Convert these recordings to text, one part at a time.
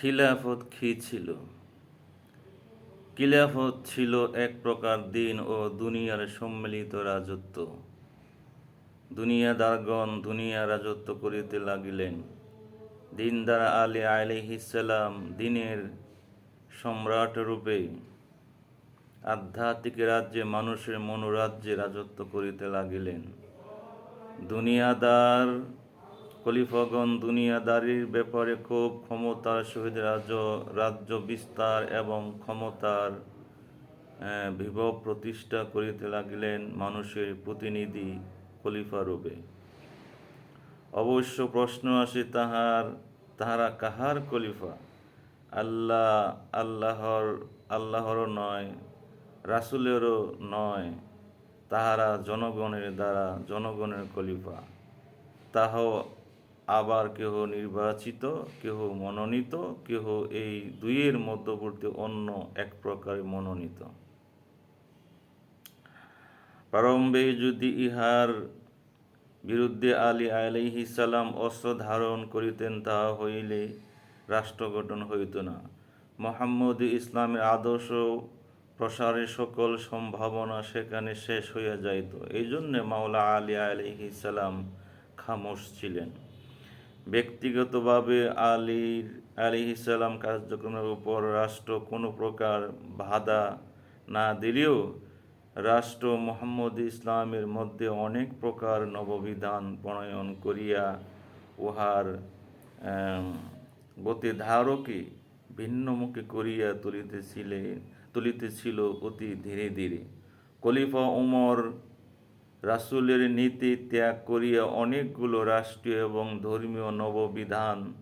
খিলাফত কী ছিল? খিলাফত ছিল এক প্রকার দিন ও দুনিয়ার সম্মিলিত রাজত্ব। দুনিয়াদারগণ দুনিয়া রাজত্ব করিতে লাগিলেন। দিনদার আলী আলিহিসাল্লাম দিনের সম্রাট রূপে আধ্যাত্মিক রাজ্যে মানুষের মনোরাজ্যে রাজত্ব করিতে লাগিলেন। দুনিয়াদার খলিফগণ দুনিয়াদারির ব্যাপারে খুব ক্ষমতার সহিত রাজ্য রাজ্য বিস্তার এবং ক্ষমতার বিভব প্রতিষ্ঠা করিতে লাগিলেন মানুষের প্রতিনিধি খলিফা রূপে। অবশ্য প্রশ্ন আসে তাহার, তাহারা কাহার খলিফা? আল্লাহ, আল্লাহর, আল্লাহরও নয়, রাসুলেরও নয়, তাহারা জনগণের দ্বারা জনগণের খলিফা। তাহ আবার কেহ নির্বাচিত, কেহ মনোনীত, কেহ এই দুইয়ের মধ্যবর্তী অন্য এক প্রকার মনোনীত। প্রারম্ভে যদি ইহার বিরুদ্ধে আলী আলাইহি সালাম অস্ত্র ধারণ করিতেন, তাহা হইলে রাষ্ট্র গঠন হইত না। মোহাম্মদ ইসলামের আদর্শ প্রসারের সকল সম্ভাবনা সেখানে শেষ হইয়া যাইত। এই জন্যে মাওলা আলী আলাইহি সালাম খামোশ ছিলেন। ব্যক্তিগতভাবে আলীর আলিহিসাল্লাম কার্যক্রমের উপর রাষ্ট্র কোনো প্রকার বাধা না দিলেও রাষ্ট্র মোহাম্মদ ইসলামের মধ্যে অনেক প্রকার নববিধান প্রণয়ন করিয়া উহার গতি ধারকে ভিন্নমুখী করিয়া তুলিতেছিলেন তুলিতেছিল অতি ধীরে ধীরে। খলিফা উমর রাসূলের নীতি ত্যাগ করিয়া অনেকগুলো রাষ্ট্রীয় এবং ধর্মীয় নববিধান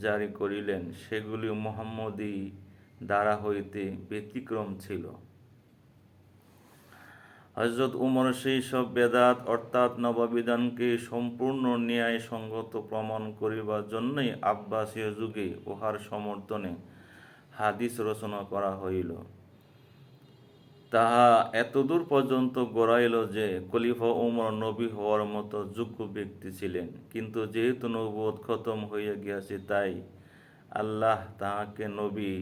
জারি করিলেন। সেগুলি মোহাম্মদী দ্বারা হইতে ব্যতিক্রম ছিল। হজরত উমর সেই সব বেদাত অর্থাৎ নববিধানকে সম্পূর্ণ ন্যায় সঙ্গত প্রমাণ করিবার জন্যই আব্বাসীয় যুগে উহার সমর্থনে হাদিস রচনা করা হইল। তাহা এতদূর পর্যন্ত গড়াইল যে খলিফা উমর নবী হওয়ার মতো যোগ্য ব্যক্তি ছিলেন। কিন্তু যেহেতু নবুয়ত খতম হইয়া গিয়াছে, তাই আল্লাহ তাহাকে নবী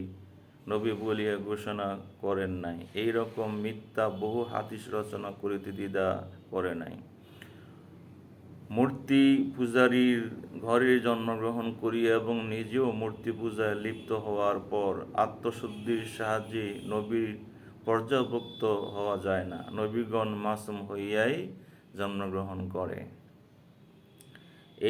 নবী বলিয়া ঘোষণা করেন নাই। এই রকম মিথ্যা বহু হাদিস রচনা করিতে দ্বিধা করে নাই। মূর্তি পূজারীর ঘরে জন্মগ্রহণ করিয়া এবং নিজেও মূর্তি পূজায় লিপ্ত হওয়ার পর আত্মশুদ্ধির সাহায্যে নবীর পর্যাভুক্ত হওয়া যায় না। নবীগণ মাসুম হইয়াই জন্মগ্রহণ করে।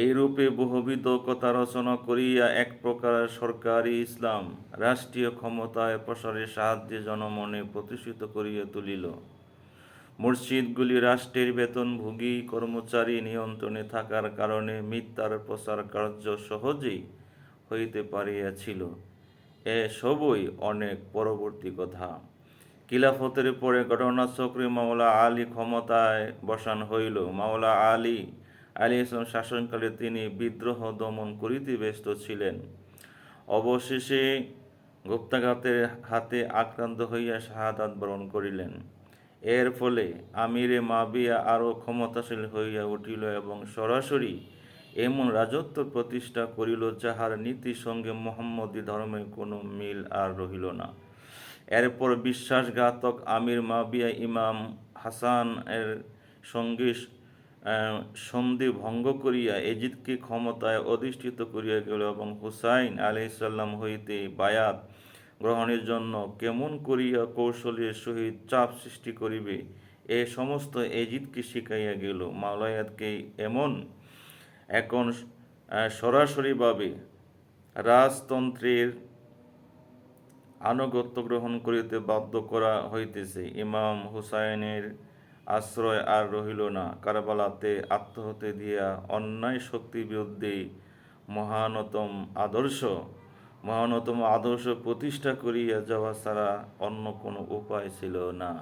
এই রূপে বহুবিধ কথা রচনা করিয়া এক প্রকার সরকারি ইসলাম রাষ্ট্রীয় ক্ষমতায় প্রসারের সাহায্যে জনমনে প্রতিষ্ঠিত করিয়া তুলিল। মসজিদগুলি রাষ্ট্রের বেতনভোগী কর্মচারী নিয়ন্ত্রণে থাকার কারণে মিথ্যার প্রসার কার্য সহজেই হইতে পারিয়াছিল। এ সবই অনেক পরবর্তী কথা। খিলাফতের পরে ঘটনাচক্রে মাওলা আলী ক্ষমতায় বসান হইল। মাওলা আলী আলী ইসলাম শাসনকালে তিনি বিদ্রোহ দমন করিতে ব্যস্ত ছিলেন। অবশেষে গুপ্তাঘাতের হাতে আক্রান্ত হইয়া শাহাদাত বরণ করিলেন। এর ফলে আমিরে মাবিয়া আরও ক্ষমতাশীল হইয়া উঠিল এবং সরাসরি এমন রাজত্ব প্রতিষ্ঠা করিল যাহার নীতির সঙ্গে মোহাম্মদী ধর্মের কোনো মিল আর রহিল না। এরপর বিশ্বাসঘাতক আমির মাবিয়া ইমাম হাসান এর সঙ্গে সন্ধি ভঙ্গ করিয়া এজিদকে ক্ষমতায় অধিষ্ঠিত করিয়া গেল এবং হুসাইন আলাইসাল্লাম হইতে বায়াত গ্রহণের জন্য কেমন করিয়া কৌশলের সহিত চাপ সৃষ্টি করিবে, এ সমস্ত এজিদকে শিখাইয়া গেল। মাওলায়াতকে এমন এখন সরাসরিভাবে রাজতন্ত্রের আনুগত্য গ্রহণ করিতে বাধ্য করা হইতেছে। ইমাম হুসাইনের আশ্রয় আর রহিল না। কারবালাতে আত্মহতে দিয়া অন্যায় শক্তি বিরুদ্ধে মহানতম আদর্শ মহানতম আদর্শ প্রতিষ্ঠা করিয়া যাওয়া ছাড়া অন্য কোনো উপায় ছিল না।